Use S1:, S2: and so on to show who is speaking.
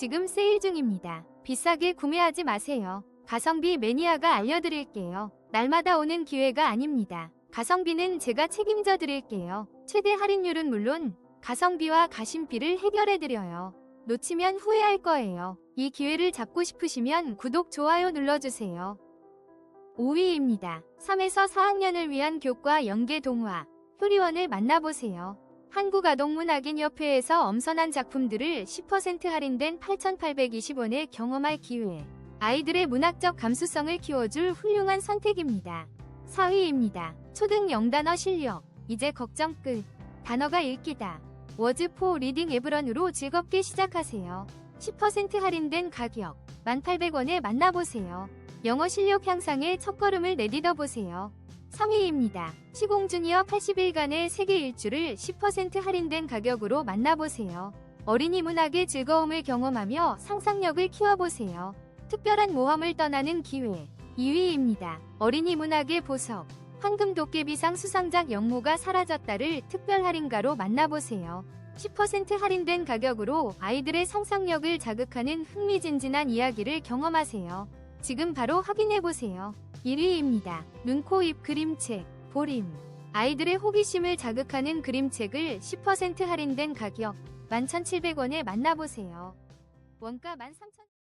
S1: 지금 세일 중입니다. 비싸게 구매하지 마세요. 가성비 매니아가 알려드릴게요. 날마다 오는 기회가 아닙니다. 가성비는 제가 책임져 드릴게요. 최대 할인율은 물론 가성비와 가심비를 해결해 드려요. 놓치면 후회할 거예요. 이 기회를 잡고 싶으시면 구독, 좋아요 눌러주세요. 5위입니다. 3에서 4학년을 위한 교과 연계 동화, 효리원을 만나보세요. 한국아동문학인협회에서 엄선한 작품들을 10% 할인된 8,820원에 경험할 기회. 아이들의 문학적 감수성을 키워줄 훌륭한 선택입니다. 4위입니다. 초등 영단어 실력. 이제 걱정 끝. 단어가 읽기다. 워즈포 리딩 에브런으로 즐겁게 시작하세요. 10% 할인된 가격. 1,800원에 만나보세요. 영어 실력 향상에 첫걸음을 내딛어 보세요. 3위입니다. 시공 주니어 80일간의 세계 일주를 10% 할인된 가격으로 만나보세요. 어린이 문학의 즐거움을 경험하며 상상력을 키워보세요. 특별한 모험을 떠나는 기회. 2위입니다. 어린이 문학의 보석. 황금 도깨비상 수상작 영모가 사라졌다를 특별 할인가로 만나보세요. 10% 할인된 가격으로 아이들의 상상력을 자극하는 흥미진진한 이야기를 경험하세요. 지금 바로 확인해보세요. 1위입니다. 눈, 코, 입 그림책, 보림. 아이들의 호기심을 자극하는 그림책을 10% 할인된 가격 11,700원에 만나보세요. 원가 13,000원.